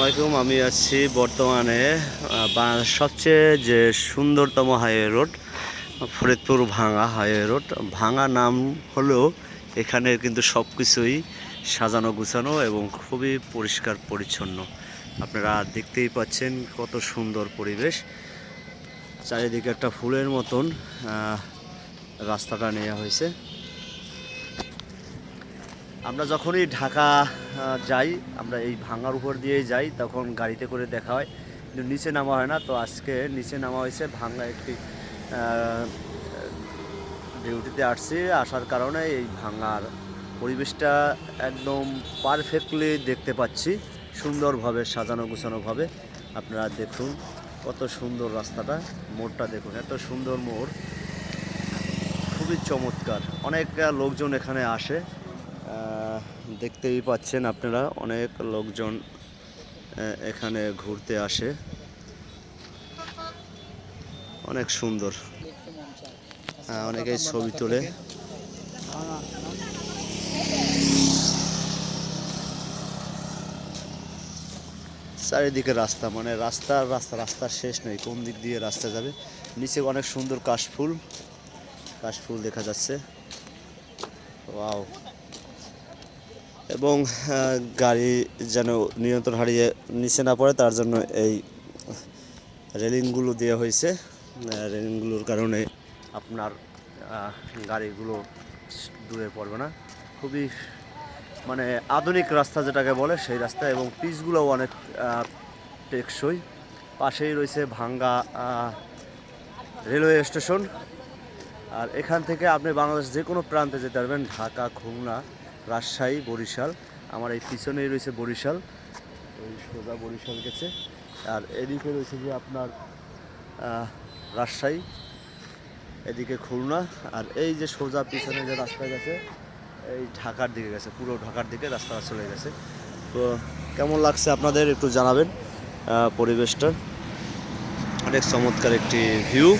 আসসালামাইকুম আমি আছি বর্তমানে সবচেয়ে যে সুন্দরতম হাইওয়ে রোড, ফরিদপুর ভাঙা হাইওয়ে রোড। ভাঙা নাম হলেও এখানে কিন্তু সব কিছুই সাজানো গুছানো এবং খুবই পরিষ্কার পরিচ্ছন্ন। আপনারা দেখতেই পাচ্ছেন কত সুন্দর পরিবেশ। চারিদিকে একটা ফুলের মতন রাস্তাটা নেওয়া হয়েছে। আমরা যখনই ঢাকা যাই, আমরা এই ভাঙার উপর দিয়েই যাই, তখন গাড়িতে করে দেখা হয়। কিন্তু নিচে নামা হয় না, তো আজকে নিচে নামা হয়েছে ভাঙা একটি ডিউটিতে আসছি। আসার কারণে এই ভাঙার পরিবেশটা একদম পারফেক্টলি দেখতে পাচ্ছি। সুন্দরভাবে সাজানো গোছানোভাবে আপনারা দেখুন কত সুন্দর রাস্তাটা, মোড়টা দেখুন, এত সুন্দর মোড়। খুবই চমৎকার। অনেক লোকজন এখানে আসে। দেখতেই পাচ্ছেন আপনারা অনেক লোকজন এখানে ঘুরতে আসে। অনেক সুন্দর। আহ, অনেকেই ছবি তোলে। চারিদিকে রাস্তা মানে রাস্তা রাস্তা রাস্তার শেষ নেই কোন দিক দিয়ে রাস্তা যাবে? নিচে অনেক সুন্দর কাশফুল। কাশফুল দেখা যাচ্ছে। ওয়াও। এবং গাড়ি যেন নিয়ন্ত্রণ হারিয়ে নিচে না পড়ে, তার জন্য এই রেলিংগুলো দেওয়া হয়েছে। রেলিংগুলোর কারণে আপনার গাড়িগুলো দূরে পড়বে না। খুবই মানে আধুনিক রাস্তা যেটাকে বলে সেই রাস্তা এবং পিচগুলোও অনেক টেকসই। পাশেই রয়েছে ভাঙ্গা রেলওয়ে স্টেশন। আর এখান থেকে আপনি বাংলাদেশ যে কোনো প্রান্তে যেতে পারবেন, ঢাকা, খুলনা। রাজশাহী, বরিশাল। আমার এই পিছনেই রয়েছে বরিশাল। ওই সোজা বরিশাল গেছে। আর এদিকে রয়েছে যে আপনার রাজশাহী, এদিকে খুলনা। আর এই যে সোজা পিছনে যে রাস্তা গেছে, এই ঢাকার দিকে গেছে, পুরো ঢাকার দিকে রাস্তাটা চলে গেছে। তো কেমন লাগছে আপনাদের একটু জানাবেন পরিবেশটা? অনেক চমৎকার একটি ভিউ